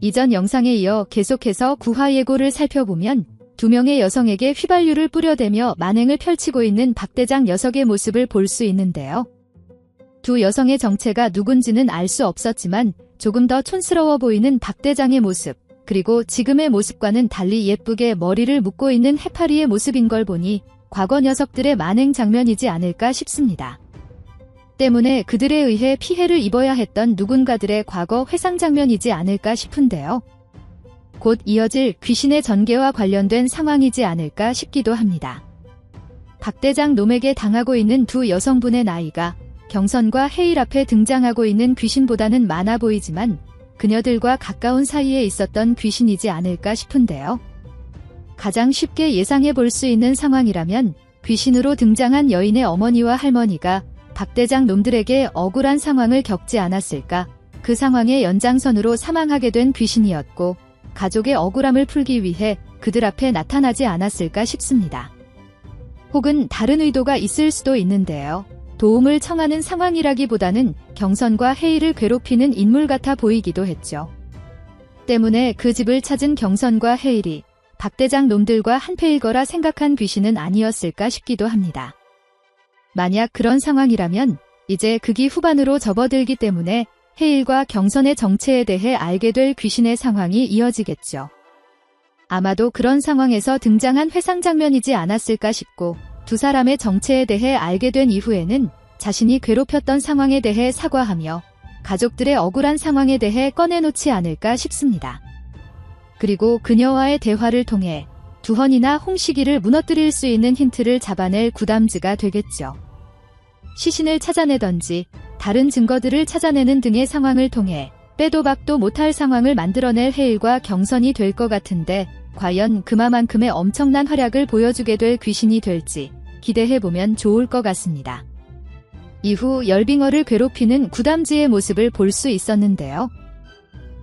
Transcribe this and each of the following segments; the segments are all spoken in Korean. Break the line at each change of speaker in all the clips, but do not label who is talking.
이전 영상에 이어 계속해서 구화 예고를 살펴보면 두 명의 여성에게 휘발유를 뿌려대며 만행을 펼치고 있는 박 대장 녀석의 모습을 볼 수 있는데요. 두 여성의 정체가 누군지는 알 수 없었지만 조금 더 촌스러워 보이는 박 대장의 모습, 그리고 지금의 모습과는 달리 예쁘게 머리를 묶고 있는 해파리의 모습인 걸 보니 과거 녀석들의 만행 장면이지 않을까 싶습니다. 때문에 그들에 의해 피해를 입어야 했던 누군가들의 과거 회상 장면이지 않을까 싶은데요. 곧 이어질 귀신의 전개와 관련된 상황이지 않을까 싶기도 합니다. 박 대장 놈에게 당하고 있는 두 여성분의 나이가 경선과 해일 앞에 등장하고 있는 귀신보다는 많아 보이지만 그녀들과 가까운 사이에 있었던 귀신이지 않을까 싶은데요. 가장 쉽게 예상해 볼 수 있는 상황이라면 귀신으로 등장한 여인의 어머니와 할머니가 박대장 놈들에게 억울한 상황을 겪지 않았을까. 그 상황의 연장선으로 사망하게 된 귀신이었고 가족의 억울함을 풀기 위해 그들 앞에 나타나지 않았을까 싶습니다. 혹은 다른 의도가 있을 수도 있는데요. 도움을 청하는 상황이라기보다는 경선과 해이를 괴롭히는 인물 같아 보이기도 했죠. 때문에 그 집을 찾은 경선과 해일이 박대장 놈들과 한패일 거라 생각한 귀신은 아니었을까 싶기도 합니다. 만약 그런 상황이라면 이제 극이 후반으로 접어들기 때문에 해일과 경선의 정체에 대해 알게 될 귀신의 상황이 이어지겠죠. 아마도 그런 상황에서 등장한 회상 장면이지 않았을까 싶고 두 사람의 정체에 대해 알게 된 이후에는 자신이 괴롭혔던 상황에 대해 사과하며 가족들의 억울한 상황에 대해 꺼내놓지 않을까 싶습니다. 그리고 그녀와의 대화를 통해 두헌이나 홍시기를 무너뜨릴 수 있는 힌트를 잡아낼 구담즈가 되겠죠. 시신을 찾아내던지 다른 증거들을 찾아내는 등의 상황을 통해 빼도 박도 못할 상황을 만들어낼 해일과 경선이 될 것 같은데 과연 그마만큼의 엄청난 활약을 보여주게 될 귀신이 될지 기대해보면 좋을 것 같습니다. 이후 열빙어를 괴롭히는 구담지의 모습을 볼 수 있었는데요.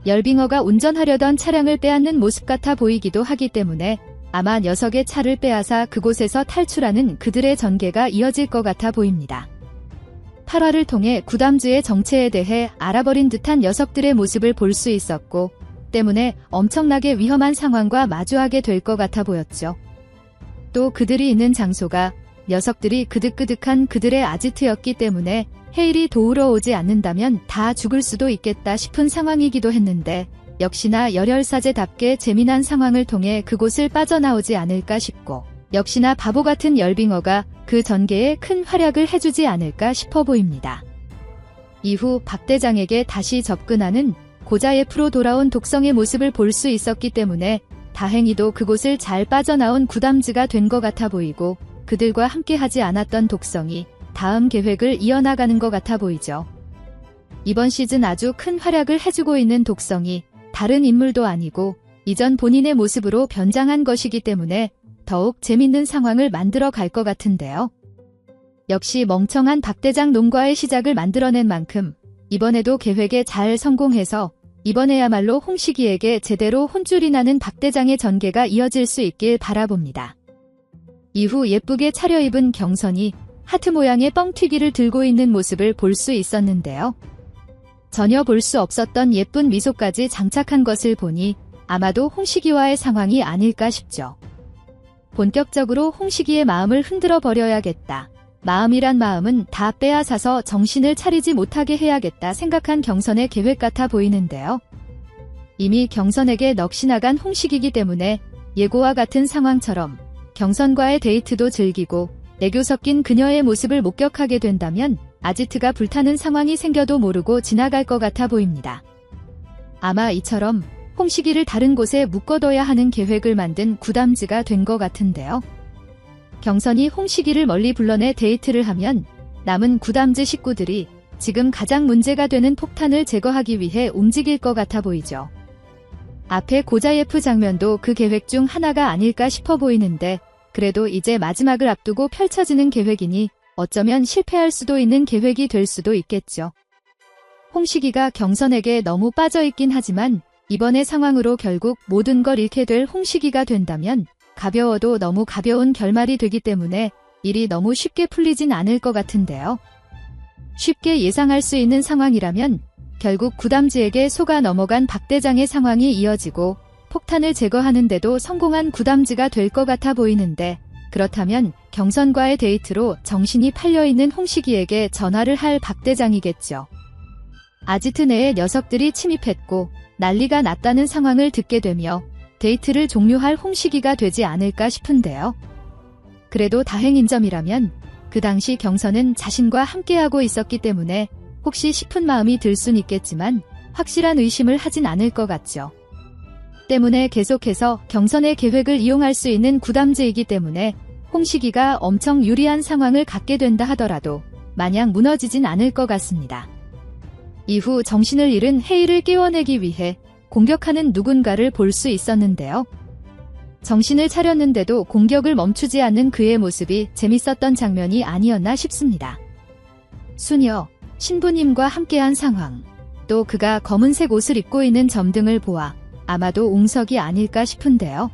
열빙어가 운전하려던 차량을 빼앗는 모습 같아 보이기도 하기 때문에 아마 녀석의 차를 빼앗아 그곳에서 탈출하는 그들의 전개가 이어질 것 같아 보입니다. 8화를 통해 구담주의 정체에 대해 알아버린 듯한 녀석들의 모습을 볼 수 있었고 때문에 엄청나게 위험한 상황과 마주하게 될 것 같아 보였죠. 또 그들이 있는 장소가 녀석들이 그득그득한 그들의 아지트였기 때문에 헤일이 도우러 오지 않는다면 다 죽을 수도 있겠다 싶은 상황이기도 했는데 역시나 열혈사제답게 재미난 상황을 통해 그곳을 빠져나오지 않을까 싶고 역시나 바보 같은 열빙어가 그 전개에 큰 활약을 해주지 않을까 싶어 보입니다. 이후 박 대장에게 다시 접근하는 고자예프로 돌아온 독성의 모습을 볼 수 있었기 때문에 다행히도 그곳을 잘 빠져나온 구담즈가 된 것 같아 보이고 그들과 함께 하지 않았던 독성이 다음 계획을 이어나가는 것 같아 보이죠. 이번 시즌 아주 큰 활약을 해주고 있는 독성이 다른 인물도 아니고 이전 본인의 모습으로 변장한 것이기 때문에 더욱 재밌는 상황을 만들어 갈 것 같은데요. 역시 멍청한 박대장 놈과의 시작을 만들어낸 만큼 이번에도 계획에 잘 성공해서 이번에야말로 홍식이에게 제대로 혼쭐이 나는 박대장의 전개가 이어질 수 있길 바라봅니다. 이후 예쁘게 차려입은 경선이 하트 모양의 뻥튀기를 들고 있는 모습을 볼 수 있었는데요. 전혀 볼 수 없었던 예쁜 미소까지 장착한 것을 보니 아마도 홍식이와의 상황이 아닐까 싶죠. 본격적으로 홍식이의 마음을 흔들어 버려야겠다. 마음이란 마음은 다 빼앗아서 정신을 차리지 못하게 해야겠다 생각한 경선의 계획 같아 보이는데요. 이미 경선에게 넋이 나간 홍식이기 때문에 예고와 같은 상황처럼 경선과의 데이트도 즐기고 애교 섞인 그녀의 모습을 목격하게 된다면 아지트가 불타는 상황이 생겨도 모르고 지나갈 것 같아 보입니다. 아마 이처럼 홍식이를 다른 곳에 묶어둬야 하는 계획을 만든 구담즈가 된 것 같은데요. 경선이 홍식이를 멀리 불러내 데이트를 하면 남은 구담즈 식구들이 지금 가장 문제가 되는 폭탄을 제거하기 위해 움직일 것 같아 보이죠. 앞에 고자예프 장면도 그 계획 중 하나가 아닐까 싶어 보이는데 그래도 이제 마지막을 앞두고 펼쳐지는 계획이니 어쩌면 실패할 수도 있는 계획이 될 수도 있겠죠. 홍식이가 경선에게 너무 빠져있긴 하지만 이번의 상황으로 결국 모든 걸 잃게 될 홍식이가 된다면 가벼워도 너무 가벼운 결말이 되기 때문에 일이 너무 쉽게 풀리진 않을 것 같은데요. 쉽게 예상할 수 있는 상황이라면 결국 구담지에게 속아 넘어간 박 대장의 상황이 이어지고 폭탄을 제거하는데도 성공한 구담지가 될 것 같아 보이는데 그렇다면 경선과의 데이트로 정신이 팔려있는 홍식이에게 전화를 할 박대장이겠죠. 아지트 내에 녀석들이 침입했고 난리가 났다는 상황을 듣게 되며 데이트를 종료할 홍식이가 되지 않을까 싶은데요. 그래도 다행인 점이라면 그 당시 경선은 자신과 함께하고 있었기 때문에 혹시 싶은 마음이 들 순 있겠지만 확실한 의심을 하진 않을 것 같죠. 때문에 계속해서 경선의 계획을 이용할 수 있는 구담제이기 때문에 홍식이가 엄청 유리한 상황을 갖게 된다 하더라도 마냥 무너지진 않을 것 같습니다. 이후 정신을 잃은 헤이를 깨워내기 위해 공격하는 누군가를 볼 수 있었는데요. 정신을 차렸는데도 공격을 멈추지 않는 그의 모습이 재밌었던 장면이 아니었나 싶습니다. 수녀, 신부님과 함께한 상황, 또 그가 검은색 옷을 입고 있는 점 등을 보아 아마도 웅석이 아닐까 싶은데요.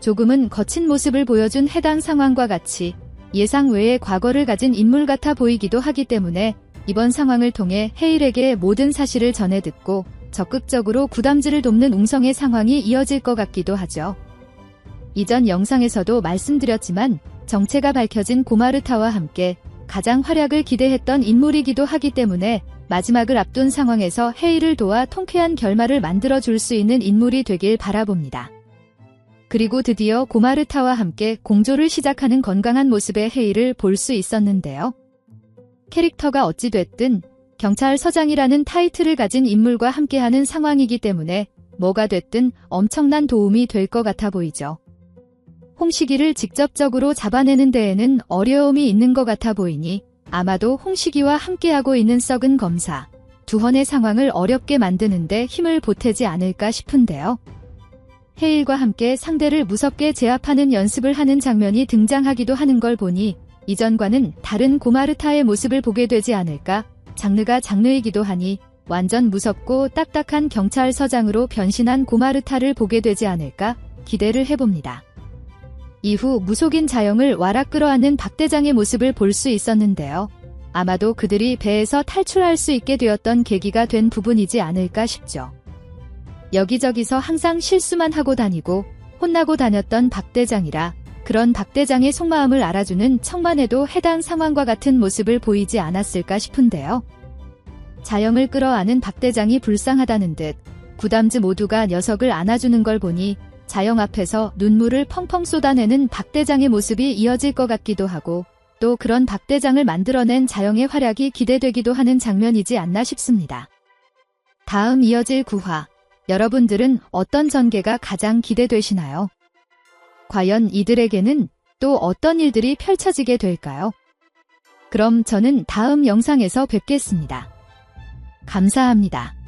조금은 거친 모습을 보여준 해당 상황과 같이 예상 외의 과거를 가진 인물 같아 보이기도 하기 때문에 이번 상황을 통해 헤일에게 모든 사실을 전해 듣고 적극적으로 구담지를 돕는 웅성의 상황이 이어질 것 같기도 하죠. 이전 영상에서도 말씀드렸지만 정체가 밝혀진 고마르타와 함께 가장 활약을 기대했던 인물이기도 하기 때문에 마지막을 앞둔 상황에서 헤이를 도와 통쾌한 결말을 만들어 줄 수 있는 인물이 되길 바라봅니다. 그리고 드디어 고마르타와 함께 공조를 시작하는 건강한 모습의 헤이를 볼 수 있었는데요. 캐릭터가 어찌됐든 경찰서장이라는 타이틀을 가진 인물과 함께하는 상황이기 때문에 뭐가 됐든 엄청난 도움이 될 것 같아 보이죠. 홍식이를 직접적으로 잡아내는 데에는 어려움이 있는 것 같아 보이니 아마도 홍식이와 함께하고 있는 썩은 검사 두헌의 상황을 어렵게 만드는데 힘을 보태지 않을까 싶은데요. 헤일과 함께 상대를 무섭게 제압하는 연습을 하는 장면이 등장하기도 하는 걸 보니 이전과는 다른 고마르타의 모습을 보게 되지 않을까 장르가 장르이기도 하니 완전 무섭고 딱딱한 경찰서장으로 변신한 고마르타를 보게 되지 않을까 기대를 해봅니다. 이후 무속인 자영을 와락 끌어안는 박대장의 모습을 볼 수 있었는데요. 아마도 그들이 배에서 탈출할 수 있게 되었던 계기가 된 부분이지 않을까 싶죠. 여기저기서 항상 실수만 하고 다니고 혼나고 다녔던 박대장이라 그런 박대장의 속마음을 알아주는 청만해도 해당 상황과 같은 모습을 보이지 않았을까 싶은데요. 자영을 끌어안은 박대장이 불쌍하다는 듯 구담즈 모두가 녀석을 안아주는 걸 보니 자영 앞에서 눈물을 펑펑 쏟아내는 박대장의 모습이 이어질 것 같기도 하고 또 그런 박대장을 만들어낸 자영의 활약이 기대되기도 하는 장면이지 않나 싶습니다. 다음 이어질 구화 여러분들은 어떤 전개가 가장 기대되시나요? 과연 이들에게는 또 어떤 일들이 펼쳐지게 될까요? 그럼 저는 다음 영상에서 뵙겠습니다. 감사합니다.